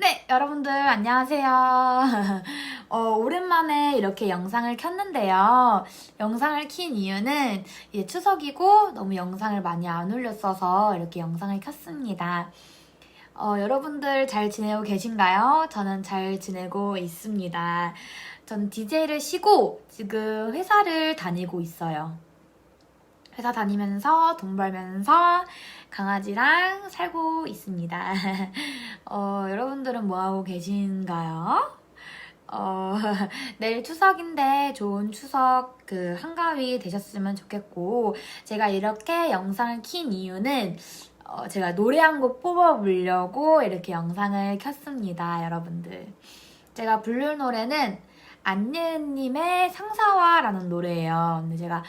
네, 여러분들 안녕하세요. 어, 오랜만에 이렇게 영상을 켰는데요. 영상을 킨 이유는 이제 추석이고 너무 영상을 많이 안 올렸어서 이렇게 영상을 켰습니다. 어, 여러분들 잘 지내고 계신가요? 저는 잘 지내고 있습니다. 전 DJ를 쉬고 지금 회사를 다니고 있어요. 회사 다니면서 돈 벌면서 강아지랑 살고 있습니다. 어, 여러분들은 뭐하고 계신가요? 어, 내일 추석인데 좋은 추석 그 한가위 되셨으면 좋겠고, 제가 이렇게 영상을 킨 이유는 어, 제가 노래 한 곡 뽑아보려고 이렇게 영상을 켰습니다, 여러분들. 제가 부를 노래는 안예은님의 상사와라는 노래예요. 근데 제가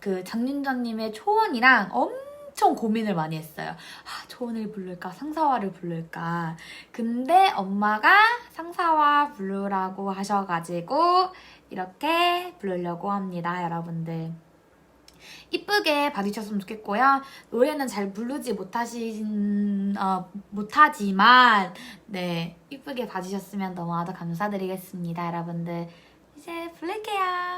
그 장윤정님의 초원이랑 엄청 고민을 많이 했어요. 아, 초원을 부를까 상사화를 부를까. 근데 엄마가 상사화 부르라고 하셔가지고 이렇게 부르려고 합니다, 여러분들. 이쁘게 봐주셨으면 좋겠고요. 노래는 잘 부르지 못하신 어, 못하지만 네 이쁘게 봐주셨으면 너무나도 감사드리겠습니다, 여러분들. 이제 부를게요.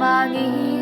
나만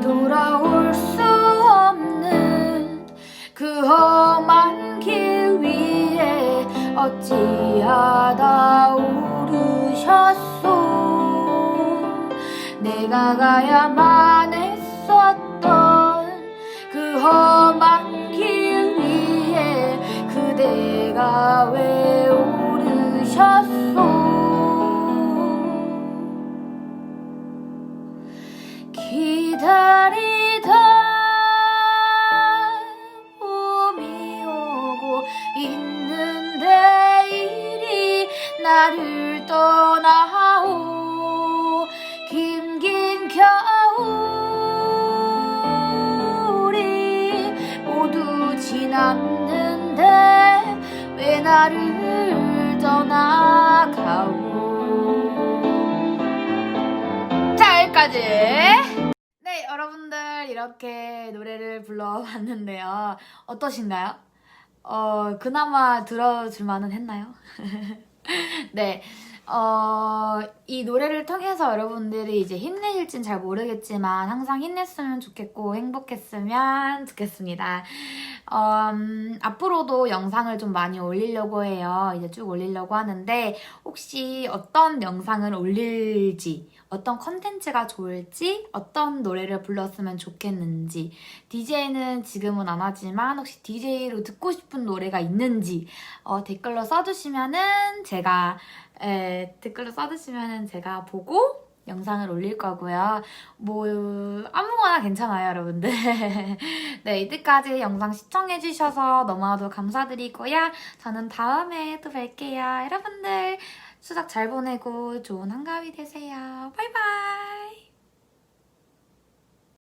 돌아올 수 없는 그 험한 길 위에 어찌하다 오르셨소? 내가 가야만 있는데 이리 나를 떠나오 긴긴 겨울이 모두 지났는데 왜 나를 떠나가오 자, 여기까지. 네, 여러분들 이렇게 노래를 불러봤는데요. 어떠신가요? 어, 그나마 들어줄 만은 했나요? 네. 어, 이 노래를 통해서 여러분들이 이제 힘내실진 잘 모르겠지만 항상 힘냈으면 좋겠고 행복했으면 좋겠습니다. 어, 음, 앞으로도 영상을 좀 많이 올리려고 해요. 이제 쭉 올리려고 하는데 혹시 어떤 영상을 올릴지 어떤 컨텐츠가 좋을지, 어떤 노래를 불렀으면 좋겠는지, DJ는 지금은 안 하지만 혹시 DJ로 듣고 싶은 노래가 있는지 어, 댓글로 써주시면은 제가 에, 댓글로 써주시면은 제가 보고 영상을 올릴 거고요. 뭐 아무거나 괜찮아요, 여러분들. 네, 이때까지 영상 시청해 주셔서 너무나도 감사드리고요. 저는 다음에 또 뵐게요, 여러분들. 수작 잘 보내고 좋은 한가위 되세요. 바이바이.